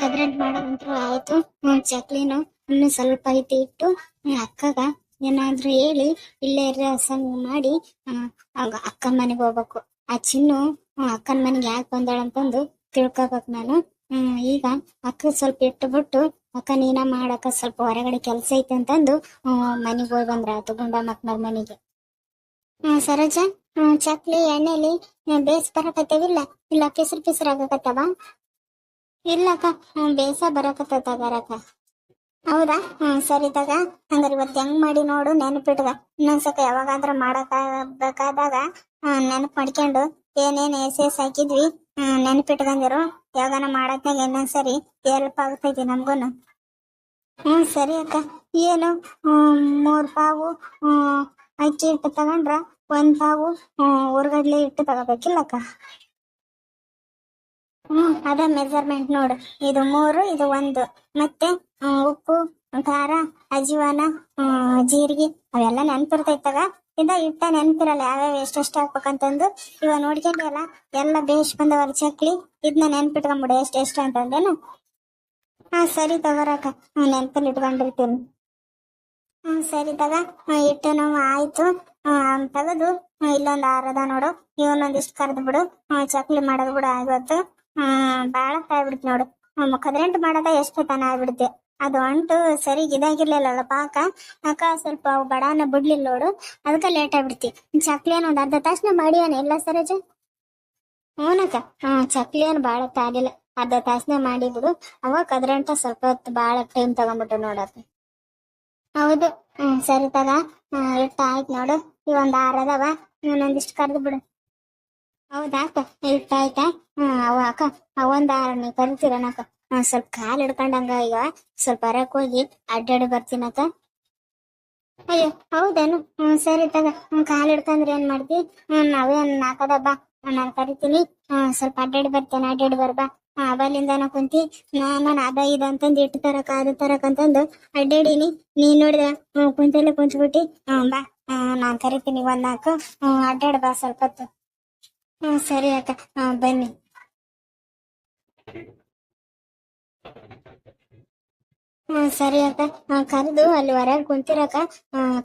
ಕದ್ರಂಟ್ ಮಾಡೋದಂತೂ ಆಯ್ತು. ಚಕ್ಲಿನು ಇನ್ನು ಸ್ವಲ್ಪ ಐತಿ ಇಟ್ಟು ಅಕ್ಕಗ ಏನಾದ್ರೂ ಹೇಳಿ ಇಲ್ಲೇ ಇರ್ರಿ ಮಾಡಿ ಅಕ್ಕನ ಮನೆಗೆ ಹೋಗ್ಬೇಕು. ಆ ಚಿನ್ನು ಅಕ್ಕನ ಮನೆಗೆ ಯಾಕೆ ಬಂದಾಳ ಅಂತಂದು ತಿಳ್ಕೊಬೇಕು ನಾನು. ಈಗ ಅಕ್ಕ ಸ್ವಲ್ಪ ಇಟ್ಟು ಬಿಟ್ಟು, ಅಕ್ಕ, ನೀನ ಮಾಡಕ್ಕ ಸ್ವಲ್ಪ ಹೊರಗಡೆ ಕೆಲಸ ಐತೆ ಅಂತಂದು ಮನೆಗೆ ಹೋಗಿ ಬಂದ್ರ ಆತು ಮಕ್ನವ್ರ ಮನೆಗೆ. ಹ್ಮ್, ಸರೋಜ ಚಕ್ಲಿ, ಎಣ್ಣೆಲಿ ಬೇಸ್ ಬರಕತ್ತೇವಿಲ್ಲ? ಇಲ್ಲ ಪಿಸ್ರ್ ಪಿಸ್ರ್ ಆಗಕತ್ತವ? ಇಲ್ಲಕ್ಕ ಬೇಸ ಬರಕತ್ತ ತಗಾರಕ್ಕ ಹೌದಾ? ಹ್ಮ್, ಸರಿ ತಗ. ಹಂಗಾರೆ ಇವತ್ತು ಹೆಂಗ್ ಮಾಡಿ ನೋಡು, ನೆನಪಿಟ್ಗ. ಇನ್ನೊಂದ್ಸಕ ಯಾವಾಗಾದ್ರೂ ಬೇಕಾದಾಗ ನೆನಪು ಮಾಡ್ಕೊಂಡು ಏನೇನ್ ಎಸ್ ಎಸ್ ಹಾಕಿದ್ವಿ ನೆನಪಿಟ್ಕೊಂಡಿರು ಯಾವಾಗನ ಮಾಡತ್ನಾಗ ಇನ್ನೊಂದ್ಸರಿ ಹೆಲ್ಪ್ ಆಗ್ತೈತಿ ನಮ್ಗೂನು. ಹ್ಮ್, ಸರಿ ಅಕ್ಕ. ಏನು? ಮೂರ್ ಪಾವು ಅಕ್ಕಿ ಹಿಟ್ಟು ತಗೊಂಡ್ರ ಒಂದ್ ಪಾವು ಉರ್ಗಡ್ಲೆ ಹಿಟ್ಟು ತಗೋಬೇಕಿಲ್ಲಕ್ಕ? ಹ್ಮ್, ಅದ ಮೆಜರ್ಮೆಂಟ್ ನೋಡು. ಇದು ಮೂರು, ಇದು ಒಂದು. ಮತ್ತೆ ಉಪ್ಪು, ಖಾರ ಅಜಿವಾನ ಜೀರಿಗೆ, ಅವೆಲ್ಲ ನೆನ್ಪಿರ್ತೈತವ ಇದ ಇಟ್ಟ ನೆನ್ಪಿರಲ್ಲ, ಯಾವ್ಯಾವ ಎಷ್ಟೆಷ್ಟು ಹಾಕ್ಬೇಕಂತಂದು. ಇವ ನೋಡ್ಕೊಂಡಿಯಲ್ಲ, ಎಲ್ಲ ಬೇಷ್ ಬಂದವರ ಚಕ್ಲಿ ಇದನ್ನ ನೆನ್ಪಿಟ್ಕೊಂಬಿಡು, ಎಷ್ಟ್, ಎಷ್ಟು ಅಂತಂದೇನು? ಹಾ, ಸರಿ ತಗೋರಕ್ಕ ನೆನ್ಪಲ್ಲಿ ಇಟ್ಕೊಂಡಿರ್ತೀನಿ. ಹ್ಮ್, ಸರಿ ತಗ. ಇಟ್ಟು ನಾವು ಆಯ್ತು. ತೆಗೆದು. ಇಲ್ಲೊಂದು ಆರದ ನೋಡು. ಇವನೊಂದಿಷ್ಟು ಕರೆದು ಬಿಡು ಚಕ್ಲಿ ಮಾಡೋದು ಬಿಡು ಹ್ಮ್, ಬಾಳ ಆಗ್ಬಿಡ್ತು ನೋಡು. ಕದ್ರೆಂಟ್ ಮಾಡೋದ ಎಷ್ಟು ತನ ಆಗ್ಬಿಡುತ್ತೆ ಅದು ಅಂಟು ಸರಿ ಇದಾಗಿರ್ಲಿಲ್ಲಲ್ಲ ಪಾಕ. ಅಕ್ಕ ಸ್ವಲ್ಪ ಬಡಾನ ಬಿಡ್ಲಿಲ್ಲ ನೋಡು. ಅದಕ್ಕೆ ಲೇಟ್ ಆಗ್ಬಿಡ್ತಿ. ಚಕ್ಲಿ ಏನು ಒಂದ್ ಅರ್ಧ ತಾಸನ ಮಾಡಿವನ ಎಲ್ಲ ಸರೋಜ? ಹ್ಞೂನಕ್ಕ ಹ್ಮ್ ಚಕ್ಲಿ ಏನು ಭಾಳ ತಾಗಿಲ್ಲ ಅರ್ಧ ತಾಸನ ಮಾಡಿಬಿಡು ಅವಾಗ ಕದ್ರಂಟ ಸ್ವಲ್ಪ ಹೊತ್ತು ಭಾಳ ಟೈಮ್ ತಗೊಂಡ್ಬಿಟ್ಟು ನೋಡಕ್ಕ ಹೌದು. ಹ್ಮ್, ಸರಿ ತಗ. ಇಷ್ಟ ಆಯ್ತು ನೋಡು. ಇವೊಂದು ಆರದವ ಅದಾವ. ಇವನೊಂದಿಷ್ಟು ಕರೆದು ಬಿಡು. ಹೌದಾ? ಅಕ್ಕ ಇಷ್ಟ ಹ್ಮ್, ಅವ ಅಕ್ಕ, ಅವಂದ ನೀ ಕರಿತೀರನಕ್ಕ ಸ್ವಲ್ಪ ಕಾಲ್ ಹಿಡ್ಕೊಂಡಂಗ ಈಗ ಸ್ವಲ್ಪ ಹೊರಕ್ ಹೋಗಿ ಅಡ್ಡಾಡಿ ಬರ್ತೀನಕ್ಕ ಅಯ್ಯೋ, ಹೌದೇನು? ಹ್ಮ್, ಸರಿ ತಗ, ಹ್ಮ್, ಕಾಲ್ ಹಿಡ್ಕಂದ್ರೆ ಏನ್ ಮಾಡ್ತಿ? ಹ್ಮ್ ನಾವೇನ್ ನಾಲ್ಕದ ಬಾ. ನಾನ್ ಕರಿತೀನಿ. ಹ್ಮ್, ಸ್ವಲ್ಪ ಅಡ್ಡಾಡಿ ಬರ್ತೇನೆ, ಅಡ್ಡಾಡಿ ಬರ್ಬಾ ಅವಲಿಂದನ ಕುಂತಿ, ನಾನು ಅದ ಇದ ಅಂತಂದು ಇಟ್ಟು ತರಕ, ಅದು ತರಕ ಅಂತಂದು ಅಡ್ಡಾಡೀನಿ. ನೀನ್ ನೋಡಿದ ಕುಂತಲ್ಲೇ ಕುಂತ್ಬಿಟ್ಟಿ. ಹ್ಮ್, ಬಾ. ನಾನ್ ಕರಿತೀನಿ, ಒಂದ್ ನಾಲ್ಕು. ಹ್ಮ್, ಅಡ್ಡಾಡ್ ಬಾ, ಸ್ವಲ್ಪ ಹೊತ್ತು. ಹ್ಮ್, ಸರಿ ಅಕ್ಕ. ಹ್ಮ್ ಬನ್ನಿ. ಹ್ಮ್, ಸರಿ ಅಕ್ಕ. ಕರೆದು ಅಲ್ಲಿ ಹೊರಗೆ ಕುಂತಿರಕ್ಕ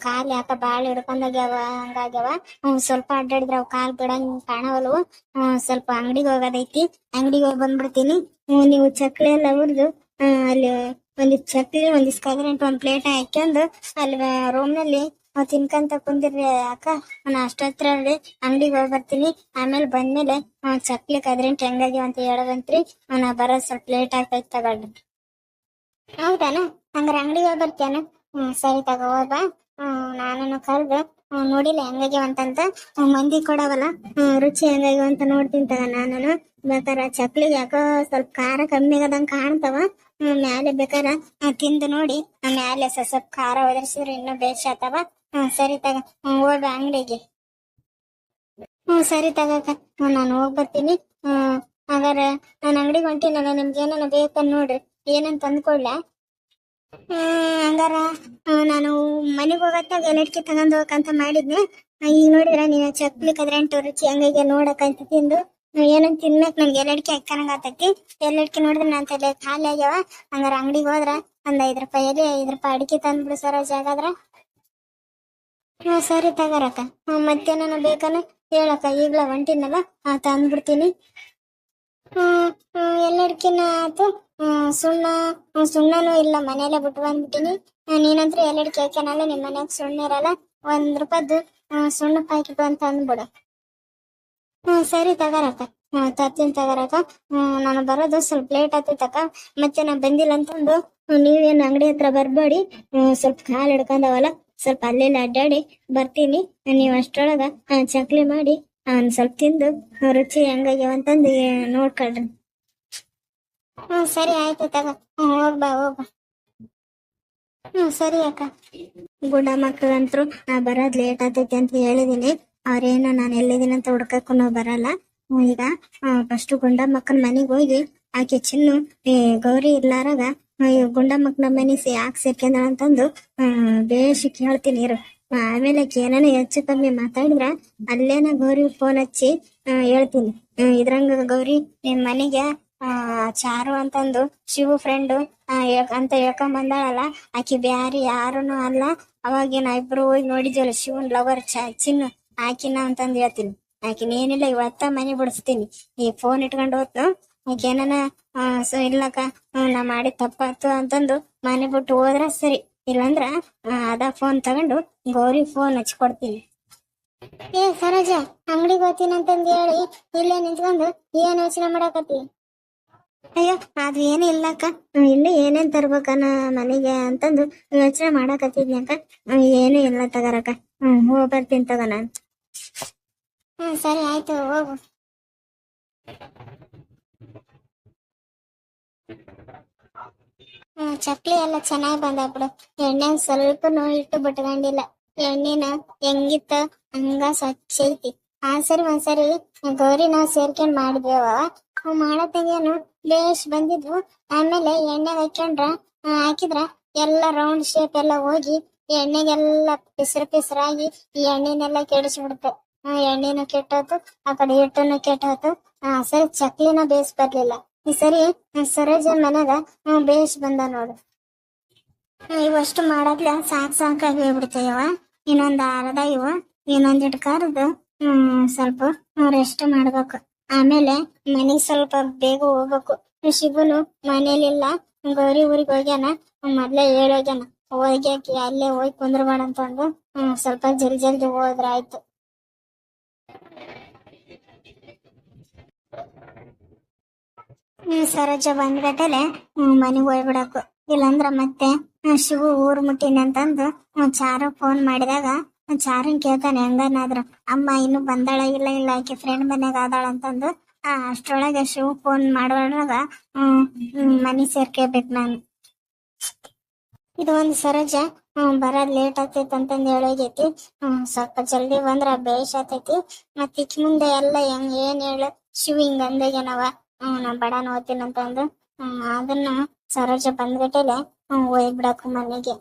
ಕಾಲ್ ಯಾಕ ಬಾಳ ಹಿಡ್ಕೊಂಡಾಗ್ಯಾವ, ಹಂಗಾಗ್ಯಾವ. ಹ್ಮ್, ಸ್ವಲ್ಪ ಅಡ್ಡಾಡಿದ್ರ ಅವ್ ಕಾಲ್ ಬಿಡಂಗ್ ಕಾಣವಲ್ವು. ಹ್ಮ್, ಸ್ವಲ್ಪ ಅಂಗಡಿಗೆ ಹೋಗೋದೈತಿ. ಅಂಗಡಿಗೆ ಹೋಗಿ ಬಂದ್ಬಿಡ್ತೀನಿ. ಹ್ಮ್, ನೀವು ಚಕ್ಲಿ ಎಲ್ಲ ಹುರಿದು ಅಲ್ಲಿ ಒಂದಿಷ್ಟು ಚಕ್ಲಿ, ಒಂದಿಷ್ಟು ಕದ್ರಂಟು ಒಂದ್ ಪ್ಲೇಟ್ ಹಾಕ್ಯಂದು ಅಲ್ಲಿ ರೂಮ್ನಲ್ಲಿ ನಾವ್ ತಿನ್ಕಂತ ಕುಂದಿರ್ರಿ ಅಕ್ಕ. ನಾನು ಅಷ್ಟತ್ರ ಅಂಗಡಿಗೆ ಹೋಗಿ ಬರ್ತೀನಿ. ಆಮೇಲೆ ಬಂದ್ಮೇಲೆ ನಾವ್ ಚಕ್ಲಿಕ್ ಅದ್ರಿಂಟ್ ಹೆಂಗಾಗ್ಯಾವ ಅಂತ ಹೇಳೋದಂತ್ರಿ. ನಾ ಬರೋದ್ ಸ್ವಲ್ಪ ಲೇಟ್ ಆಗ್ತೈತಿ ತಗೊಳ್ರಿ. ಹೌದಾನ? ಹಂಗಾರೆ ಅಂಗಡಿಗೆ ಹೋಗಿ ಬರ್ತೀಯನ? ಹ್ಮ್, ಸರಿ ತಗೋ, ಹೋಗ್ ಬಾ. ಹ್ಮ್ ನಾನು ಕರ್ದು ನೋಡಿಲ್ಲ ಹೆಂಗಾಗ್ಯಾವ ಅಂತಂತ. ಮಂದಿ ಕೊಡವಲ್ಲ. ರುಚಿ ಹೆಂಗಾಗ್ಯಾವ ಅಂತ ನೋಡ್ತೀನಿ ತಗ ನಾನು ಬೇಕಾರ ಚಕ್ಲಿಗೆ ಯಾಕೋ ಸ್ವಲ್ಪ ಖಾರ ಕಮ್ಮಿ ಆಗದಂಗ ಕಾಣ್ತಾವ. ಮ್ಯಾಲೆ ಬೇಕಾರ ತಿಂದು ನೋಡಿ. ಆ ಮ್ಯಾಲೆ ಸ್ವಲ್ಪ ಸ್ವಲ್ಪ ಖಾರ ಒದರ್ಸಿದ್ರೆ ಇನ್ನೂ ಬೇಷ್ ಆತಾವ ಹ್ಮ್, ಸರಿ ತಗ ಹೋಗ ಅಂಗಡಿಗೆ. ಹ್ಮ್, ಸರಿ ತಗಕ ನಾನು ಹೋಗ್ ಬರ್ತೀನಿ. ಹ್ಮ್ ಹಾಗಾದ್ರೆ ನಾನು ಅಂಗಡಿಗೆ ಹೊಂಟಿನಲ್ಲ, ನಿಮ್ಗೆ ಏನಾನ ಬೇಕನ್ ನೋಡ್ರಿ. ಏನಂತ ತಂದ್ಕೊಡ್ಲಾ ಹ್ಮ್, ಹಂಗಾರ ನಾನು ಮನೆಗೆ ಹೋಗತ್ತಾಗ ಎಲ್ಲಡ್ಕಿ ತಗೊಂಡ್ ಹೋಗಕ್ಕಂತ ಮಾಡಿದ್ನೆ. ಈಗ ನೋಡಿದ್ರ ನೀನು ಚಕ್ಲಿ ಕದ್ರಂಟು ರುಚಿ ಹಂಗಾಗಿ ನೋಡಕ್ಕಂತ ತಿಂದು ಏನಂತ ತಿನ್ನಕ್ ನನ್ಗೆ ಎಲ್ಲಡ್ಕಿ ಹಾಕಂಗ ಆತೈತಿ. ಎಲ್ಲಡ್ಕಿ ನೋಡಿದ್ರೆ ನಾನ್ ತಲೆ ಖಾಲಿ ಆಗ್ಯಾವ. ಹಂಗಾರ ಅಂಗಡಿಗೆ ಹೋದ್ರ ಒಂದ್ ಐದ್ ರೂಪಾಯಿ ಐದ್ ರೂಪಾಯಿ ಅಡಿಕೆ ತಂದ್ಬಿಡು ಸರೋಜ್ ಹಾಗಾದ್ರ ಹ್ಮ್ ಸರಿ ತಗರಕ್ಕ. ಹ್ಮ್ ಮತ್ತೇನ ಬೇಕನ ಹೇಳಕ್ಕ. ಈಗ್ಲ ಹೊಂಟಿನಲ್ಲ ಆ ತಂದ್ಬಿಡ್ತೀನಿ. ಎಲ್ಲಡ್ಕಿನ ಆತು. ಸುಣ್ಣ ಸುಣ್ಣನೂ ಇಲ್ಲ ಮನೆಯಲ್ಲೇ ಬಿಟ್ಟು ಬಂದ್ಬಿಟ್ಟಿನಿ. ನೀನಂತ್ರ ಎಲ್ಲಡ್ಕಿ ಹಾಕ್ಯಾನಲ್ಲ ನಿಮ್ ಮನ್ಯಾಗ ಸುಣ್ಣ ಇರಲ್ಲ, ಒಂದ್ ರೂಪಾಯ್ದು ಸುಣ್ಣ ಪ್ಯಾಕೆಟ್ ಅಂತ ಅಂದ್ಬಿಡು ಹ್ಮ್, ಸರಿ ತಗೋರಕ್ಕ. ತರ್ತೀನಿ ತಗರಕ್ಕ. ನಾನು ಬರೋದು ಸ್ವಲ್ಪ ಲೇಟ್ ಆಗ್ತೈತಕ್ಕ ಮತ್ತೆ ನಾ ಬಂದಿಲ್ಲ ಅಂತಂದು ನೀವೇನು ಅಂಗಡಿ ಹತ್ರ ಬರ್ಬೇಡಿ. ಸ್ವಲ್ಪ ಕಾಲ್ ಹಿಡ್ಕೊಂಡವಲ್ಲ. ಸ್ವಲ್ಪ ಅಲ್ಲೆಲ್ಲ ಅಡ್ಡಾಡಿ ಬರ್ತೀನಿ. ನೀವು ಅಷ್ಟೊಳಗ ಚಕ್ಲಿ ಮಾಡಿ ಒಂದ್ ಸ್ವಲ್ಪ ತಿಂದು ರುಚಿ ಹೆಂಗಾಗ್ಯಾವ ಅಂತಂದು ಏ, ನೋಡ್ಕೊಳ್ರಿ. ಹ್ಮ್ ಸರಿ ಆಯ್ತು ತಗ. ಹೋಗ್ಬಾ ಹೋಗ್ಬಾ. ಹ್ಮ್ ಸರಿ ಅಕ್ಕ. ಗುಡ್ಡ ಮಕ್ಕಳಂತರು ಬರೋದ್ ಲೇಟ್ ಆಗ್ತೈತಿ ಅಂತ ಹೇಳಿದೀನಿ. ಅವ್ರೇನು ನಾನು ಎಲ್ಲಿದ್ದೀನಿ ಅಂತ ಹುಡ್ಕಕ್ಕೂ ಬರಲ್ಲ. ಈಗ ಫಸ್ಟ್ ಗುಂಡ ಮಕ್ಕಳ ಮನೆಗೆ ಹೋಗಿ ಆಕೆ ಚಿನ್ನು ಗೌರಿ ಇರ್ಲಾರಾಗ ಆ, ಈ ಗುಂಡ ಮಕ್ಕಳ ಮನೆ ಯಾಕೆ ಸೇರ್ಕೊಂಡ ಅಂತಂದು ಬೇಷ್ ಕೇಳ್ತೀನಿ ಇರು. ಆಮೇಲೆ ಏನಾನ ಹೆಚ್ಚು ಕಮ್ಮಿ ಮಾತಾಡಿದ್ರ ಅಲ್ಲೇನ ಗೌರಿ ಫೋನ್ ಹಚ್ಚಿ ಹೇಳ್ತೀನಿ. ಇದ್ರಂಗ ಗೌರಿ ನಿಮ್ ಮನೆಗೆ ಚಾರು ಅಂತಂದು ಶಿವು ಫ್ರೆಂಡು ಅಂತ ಹೇಳ್ಕೊಂಡ್ ಬಂದಾಳಲ್ಲ ಆಕಿ ಬ್ಯಾರಿ ಯಾರುನು ಅಲ್ಲ. ಅವಾಗ ನಾ ಇಬ್ರು ಹೋಗಿ ನೋಡಿದ್ವಲ್ಲ ಶಿವನ್ ಲವರ್ ಚ ಚಿನ್ನು ಆಕಿನ ಅಂತಂದು ಹೇಳ್ತೀನಿ. ಆಕಿನ ಏನಿಲ್ಲ ಇವತ್ತ ಮನೆ ಬಿಡಿಸ್ತೀನಿ. ಈ ಫೋನ್ ಇಟ್ಕೊಂಡು ಹೋತ್ನು ಏನಾನ ಸೊ ಇಲ್ಲಕ್ಕ ನಾ ಮಾಡಿದ ತಪ್ಪಾತು ಅಂತಂದು ಮನೆ ಬಿಟ್ಟು ಹೋದ್ರ ಸರಿ. ಇಲ್ಲಂದ್ರ ಅದ ಫೋನ್ ತಗೊಂಡು ಗೌರಿ ಫೋನ್ ಹಚ್ಕೊಡ್ತೀನಿ. ಏ ಸರೋಜ ಅಂಗಡಿಗೆ ಹೋಗ್ತೀನಿ ಅಂತಂದು ಹೇಳಿ ಇಲ್ಲೇ ನಿಂತ್ಕೊಂಡು ಏನ್ ಯೋಚನೆ ಮಾಡಕತ್ತಿ? ಅಯ್ಯೋ ಅದು ಏನು ಇಲ್ಲಕ್ಕ ಇಲ್ಲಿ ಏನೇನ್ ತರ್ಬೇಕನ್ನ ಮನೆಗೆ ಅಂತಂದು ಯೋಚನೆ ಮಾಡಕತ್ತಿದ್ನಿ ಅಕ್ಕ. ಹ್ಮ್, ಏನೂ ಇಲ್ಲ ತಗರಕ್ಕ ಹ್ಮ್ ಹೋಗ್ ಬರ್ತೀನಿ ತಗೋಣ ಹ್ಮ್ ಸರಿ ಆಯ್ತು ಹೋಗು. ಹ್ಮ್, ಚಕ್ಲಿ ಎಲ್ಲ ಚೆನ್ನಾಗಿ ಬಂದ ಬಿಡು. ಎಣ್ಣೆ ಸ್ವಲ್ಪ ಇಟ್ಟು ಬಿಟ್ಕೊಂಡಿಲ್ಲ. ಎಣ್ಣೆನ ಹೆಂಗಿತ್ತ ಹಂಗ ಸ್ವಚ್ಛ ಐತಿ. ಆ ಸರಿ ಒಂದ್ಸರಿ ಗೌರಿ ನಾವು ಸೇರ್ಕೊಂಡ್ ಮಾಡಿದ್ವೇವ ಅವ್ ಮಾಡತ್ತಂಗೇನು ಬೇಷ್ ಬಂದಿದ್ವು. ಆಮೇಲೆ ಎಣ್ಣೆ ಹಾಕೊಂಡ್ರ ಹಾಕಿದ್ರ ಎಲ್ಲ ರೌಂಡ್ ಶೇಪ್ ಎಲ್ಲ ಹೋಗಿ ಎಣ್ಣೆಗೆಲ್ಲ ಪಿಸ್ರ ಪಿಸ್ರಾಗಿ ಈ ಎಣ್ಣೆನೆಲ್ಲ ಕೆಡಿಸ್ಬಿಡ್ತು. ಎಣ್ಣೆನು ಕೆಟ್ಟೋತು, ಆ ಕಡೆ ಹಿಟ್ಟನ್ನು ಕೆಟ್ಟೋತು. ಆ ಸರಿ ಚಕ್ಲಿನ ಬೇಸ್ ಬರ್ಲಿಲ್ಲ. ಈ ಸರಿ ಸರೋಜನ್ ಮನ್ಯಾಗ ಹ್ಮ್ ಬೇಷ್ ಬಂದ ನೋಡು. ಇವಷ್ಟು ಮಾಡದ್ಲ ಸಾಕ್ ಸಾಕಾಗಿ ಹೋಗ್ಬಿಡ್ತೇವ ಇನ್ನೊಂದ್ ಆರದ ಇವ ಇನ್ನೊಂದಿಟ್ ಹ್ಮ್, ಸ್ವಲ್ಪ ರೆಸ್ಟ್ ಮಾಡ್ಬೇಕು. ಆಮೇಲೆ ಮನೆಗ್ ಸ್ವಲ್ಪ ಬೇಗ ಹೋಗ್ಬೇಕು. ಶಿಬುನು ಮನೇಲಿಲ್ಲ. ಗೌರಿ ಊರಿಗೆ ಹೋಗ್ಯಾನ. ಮೊದ್ಲೇ ಹೇಳೋಗ್ಯಾನ. ಹೋಗ್ಯಾಕಿ ಅಲ್ಲೇ ಹೋಗಿ ಕುಂದ್ರಬೇಡ ಅಂತಂದು. ಸ್ವಲ್ಪ ಜಲ್ದಿ ಜಲ್ದಿ ಹೋದ್ರ ಆಯ್ತು. ಸರೋಜ ಬಂದ್ಗಟ್ಟಲೆ ಮನೆಗ್ ಹೋಗ್ಬಿಡಕು. ಇಲ್ಲಂದ್ರ ಮತ್ತೆ ಶಿವು ಊರ್ ಮುಟ್ಟಿನ ಅಂತಂದು, ಹ್ಮ್, ಚಾರು ಫೋನ್ ಮಾಡಿದಾಗ ಚಾರನ್ ಕೇಳ್ತಾನೆ ಹೆಂಗನಾದ್ರು ಅಮ್ಮ ಇನ್ನು ಬಂದಾಳ ಇಲ್ಲ ಇಲ್ಲ, ಆಕೆ ಫ್ರೆಂಡ್ ಮನೆಯಾಗ ಆದಾಳ? ಅಂತಂದು, ಆ, ಅಷ್ಟ್ರೊಳಗೆ ಶಿವು ಫೋನ್ ಮಾಡುವಾಗ ಮನಿ ಸೇರ್ಕೋಬೇಕು ನಾನು. ಇದು ಒಂದು ಸರೋಜ ಬರೋದ್ ಲೇಟ್ ಆಗ್ತೈತಿ ಅಂತಂದ್ ಹೇಳೋಗೈತಿ. ಸ್ವಲ್ಪ ಜಲ್ದಿ ಬಂದ್ರ ಬೇಷ್ ಆತೈತಿ ಮತ್ ಮುಂದೆ ಎಲ್ಲ ಹೆಂಗ್ ಏನ್ ಹೇಳು, ಶಿವ ಹಿಂಗ್ ಅಂದಾಗೇನವ ಹ್ಮ್ ನಾ ಬಡಾನ್ ಅಂತ ಹ್ಮ್, ಅದನ್ನ ಸರೋಜ ಬಂದ್ಬಿಟ್ಟಿಲ್ಲ ಒಯ್ಬಿಡಕು ಮನೆಗೆ.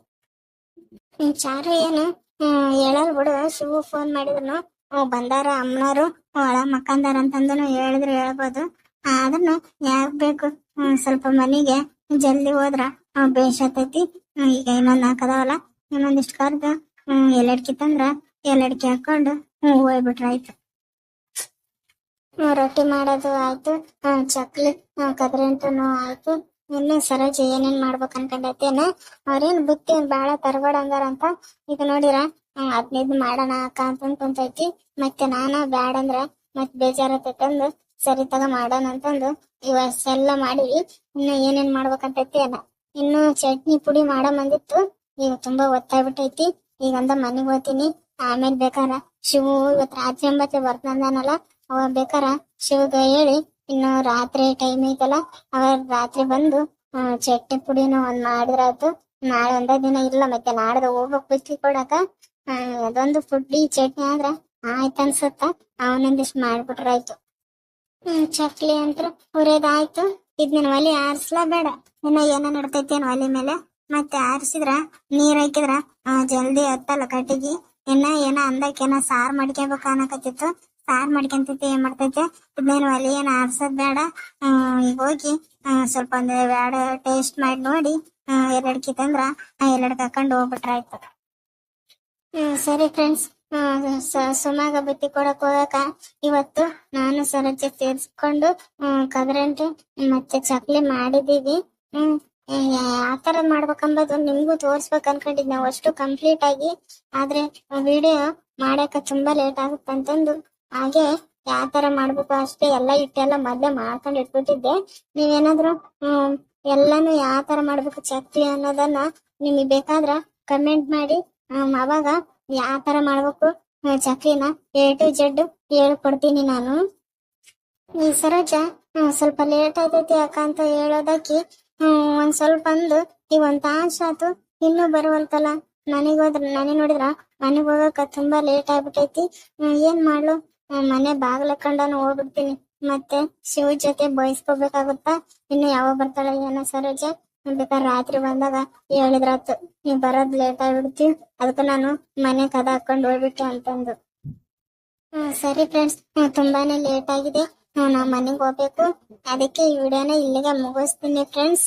ಚಾರು ಏನು ಹೇಳಲ್ ಬಿಡು, ಶಿವ ಫೋನ್ ಮಾಡಿದ್ರು ಬಂದಾರ ಅಮ್ಮನವರು ಒಳ ಮಕ್ಕಂದಾರ ಅಂತಂದನು ಹೇಳಿದ್ರು ಹೇಳ್ಬೋದು. ಅದನ್ನು ಯಾಕ್ ಬೇಕು? ಸ್ವಲ್ಪ ಮನೆಗೆ ಜಲ್ದಿ ಹೋದ್ರ ಬೇಷ್ ಆಗ್ತೈತಿ ಈಗ ಇನ್ನೊಂದ್ ಹಾಕದವಲ್ಲ ಇನ್ನೊಂದಿಷ್ಟು ಕರ್ದು ಎಲ್ಲಡ್ಕಿ ತಂದ್ರ ಎಲ್ಲಡ್ಕಿ ಹಾಕೊಂಡು, ಹ್ಮ್ ಹೋಗ್ಬಿಟ್ರ ಆಯ್ತು ಹ್ಮ್ ರೊಟ್ಟಿ ಮಾಡೋದು ಆಯ್ತು. ಚಕ್ಲಿ ಅಂತೂ ಆಯ್ತು. ಇನ್ನು ಸರೋಜ ಏನೇನ್ ಮಾಡ್ಬೇಕು ಅನ್ಕೊಂಡೈತೇನ? ಅವ್ರೇನ್ ಬುತ್ತಿ ಬಹಳ ತರಬೇಡ ಅಂದಾರಂತ ಇದು ನೋಡಿರ ಅದ್ನಿದ್ ಮಾಡೋಣ ಅಕ್ಕ ಅಂತ ಕುಂತೈತಿ. ಮತ್ತೆ ನಾನ ಬ್ಯಾಡ ಅಂದ್ರ ಮತ್ ಬೇಜಾರತೈತಿ ಅಂದು, ಸರಿ ತಗ ಮಾಡೋಣ ಅಂತಂದು ಇವಷ್ಟೆಲ್ಲ ಮಾಡಿವಿ, ಇನ್ನು ಏನೇನ್ ಮಾಡ್ಬೇಕಂತೈತಿ ಏನ ಇನ್ನು ಚಟ್ನಿ ಪುಡಿ ಮಾಡೋ ಬಂದಿತ್ತು ಈಗ ತುಂಬಾ ಒತ್ತಾಗ್ಬಿಟ್ಟೈತಿ ಈಗ ಅಂದ ಮನೆಗ್ ಹೋಗ್ತೀನಿ. ಆಮೇಲೆ ಬೇಕಾರ, ಶಿವು, ಇವತ್ ರಾತ್ರಿ ಎಂಬತ್ತೆ ಬರ್ತಾನಲ್ಲ ಅವ ಬೇಕಾರ ಶಿವಗ ಹೇಳಿ, ಇನ್ನು ರಾತ್ರಿ ಟೈಮ್ ಐತಲ್ಲ ಅವ ರಾತ್ರಿ ಬಂದು ಚಟ್ನಿ ಪುಡಿನ ಒಂದ್ ಮಾಡಿದ್ರಾಯ್ತು. ನಾಳೆ ಒಂದೇ ದಿನ ಇಲ್ಲ, ಮತ್ತೆ ನಾಡ್ದ ಹೋಗ್ಬೇಕು ಬಿಸ್ಲಿ ಕೊಡಕ. ಅದೊಂದು ಪುಡಿ ಚಟ್ನಿ ಆದ್ರ ಆಯ್ತ ಅನ್ಸತ್ತ. ಅವನೊಂದಿಷ್ಟು ಮಾಡ್ಬಿಟ್ರಾಯ್ತು. ಹ್ಮ್, ಚಕ್ಲಿ ಅಂತ ಇದ್ ಇದ್ನ ಒಲಿ ಆರಿಸ್ಲಾ ಬೇಡ ಇನ್ನ ಏನ ನಡ್ತೈತಿ ಒಲಿ ಮೇಲೆ. ಮತ್ತೆ ಆರಿಸಿದ್ರ, ನೀರ್ ಹಾಕಿದ್ರ ಜಲ್ದಿ ಹತ್ತಲ್ಲ ಕಟ್ಟಿಗೆ. ಇನ್ನ ಏನ ಅಂದಕ್ಕೆ ಏನ ಸಾರ್ ಮಾಡ್ಕೋಬೇಕು ಅನ್ನಕತ್ತಿತ್ತು. ಸಾರ್ ಮಾಡ್ಕೊಂತೈತಿ ಏನ್ ಮಾಡ್ತೈತೆ ಇದನ್ನೇನು ಒಲಿ, ಏನ್ ಆರ್ಸೋದ್ ಬೇಡ. ಹೋಗಿ ಸ್ವಲ್ಪ ಒಂದು ಬೇಡ ಟೇಸ್ಟ್ ಮಾಡಿ ನೋಡಿ ಎರಡ್ಕಿ ತಂದ್ರ ಎರಡು ಹಾಕೊಂಡು ಹೋಗ್ಬಿಟ್ರಾಯ್ತು ಹ್ಮ್, ಸರಿ ಫ್ರೆಂಡ್ಸ್ ಸುಮಾಗ ಬುತ್ತಿ ಕೊಡಕ್ ಹೋಗಕ ಇವತ್ತು ನಾನು ಸರೋಜ ಸೇರಿಸ್ಕೊಂಡು ಕದ್ರಂಟು ಮತ್ತೆ ಚಕ್ಲಿ ಮಾಡಿದೀವಿ ಹ್ಮ್ ಯಾವ ತರ ಮಾಡ್ಬೇಕಂಬುದು ನಿಮ್ಗೂ ತೋರ್ಸ್ಬೇಕು ಅನ್ಕೊಂಡಿದ್ ನಾವು ಅಷ್ಟು ಕಂಪ್ಲೀಟ್ ಆಗಿ. ಆದ್ರೆ ವಿಡಿಯೋ ಮಾಡಾಕ ತುಂಬಾ ಲೇಟ್ ಆಗುತ್ತೆ ಅಂತಂದು ಹಾಗೆ ಯಾವ ತರ ಮಾಡ್ಬೇಕು ಅಷ್ಟೇ ಎಲ್ಲ ಇಟ್ಟೆಲ್ಲ ಮೊದ್ಲೇ ಮಾಡ್ಕೊಂಡು ಇಟ್ಬಿಟ್ಟಿದ್ದೆ. ನೀವೇನಾದ್ರೂ, ಹ್ಮ್, ಎಲ್ಲಾನು ಯಾವ ತರ ಮಾಡ್ಬೇಕು ಚಕ್ತಿ ಅನ್ನೋದನ್ನ ನಿಮಗೆ ಬೇಕಾದ್ರ ಕಮೆಂಟ್ ಮಾಡಿ. ಅವಾಗ ಯಾವ ತರ ಮಾಡ್ಬೇಕು ಚಕ್ಕಿನ ಎ ಟು ಜೆಡ್ ಹೇಳ್ಕೊಡ್ತೀನಿ ನಾನು. ಈ ಸರೋಜ ಸ್ವಲ್ಪ ಲೇಟ್ ಆಯ್ತೈತಿ ಯಾಕಂತ ಹೇಳೋದಕ್ಕೆ. ಒಂದ್ ಸ್ವಲ್ಪ ಅಂದು ಈಗ ಒಂದ್ ತಾಸ್ ಆತು ಇನ್ನೂ ಬರುವಲ್ತಲ್ಲ ಮನೆಗ್ ಹೋದ್ರ ನನಗ್ ನೋಡಿದ್ರ ಮನೆಗ್ ಹೋಗಕ ತುಂಬಾ ಲೇಟ್ ಆಗ್ಬಿಟ್ಟೈತಿ ಏನ್ ಮಾಡ್ಲು? ಮನೆ ಬಾಗ್ಲ ಕಂಡಾನು ಹೋಗ್ಬಿಡ್ತೀನಿ. ಮತ್ತೆ ಶಿವ ಜೊತೆ ಬಯಸ್ಕೋಬೇಕಾಗುತ್ತಾ ಇನ್ನು ಯಾವಾಗ ಬರ್ತಾಳೆ ಏನೋ ಸರೋಜ? ಬೇಕಾದ್ರೆ ರಾತ್ರಿ ಬಂದಾಗ ಹೇಳಿದ್ರಾತು ನೀವ್ ಬರೋದ್ ಲೇಟ್ ಆಗ್ಬಿಡ್ತೀವಿ. ಅದಕ್ಕೆ ನಾನು ಮನೆ ಕದ ಹಾಕೊಂಡು ಹೋಗ್ಬಿಟ್ಟೆ ಅಂತಂದು. ಹ್ಮ್, ಸರಿ ಫ್ರೆಂಡ್ಸ್ ತುಂಬಾನೇ ಲೇಟ್ ಆಗಿದೆ. ನಾವು ಮನೆಗೆ ಹೋಗ್ಬೇಕು. ಅದಕ್ಕೆ ಈ ವಿಡಿಯೋನ ಇಲ್ಲಿಗೆ ಮುಗಿಸ್ತೀನಿ ಫ್ರೆಂಡ್ಸ್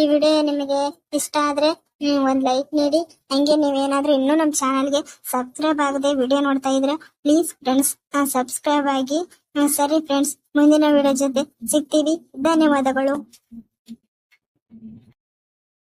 ಈ ವಿಡಿಯೋ ನಿಮಗೆ ಇಷ್ಟ ಆದ್ರೆ ಒಂದ್ ಲೈಕ್ ನೀಡಿ. ಹಂಗೆ ನೀವೇನಾದ್ರೂ ಇನ್ನೂ ನಮ್ಮ ಚಾನಲ್ಗೆ ಸಬ್ಸ್ಕ್ರೈಬ್ ಆಗದೆ ವಿಡಿಯೋ ನೋಡ್ತಾ ಇದ್ರೆ ಪ್ಲೀಸ್ ಫ್ರೆಂಡ್ಸ್ ಸಬ್ಸ್ಕ್ರೈಬ್ ಆಗಿ. ಸರಿ ಫ್ರೆಂಡ್ಸ್ ಮುಂದಿನ ವಿಡಿಯೋ ಜೊತೆ ಸಿಗ್ತೀವಿ. ಧನ್ಯವಾದಗಳು.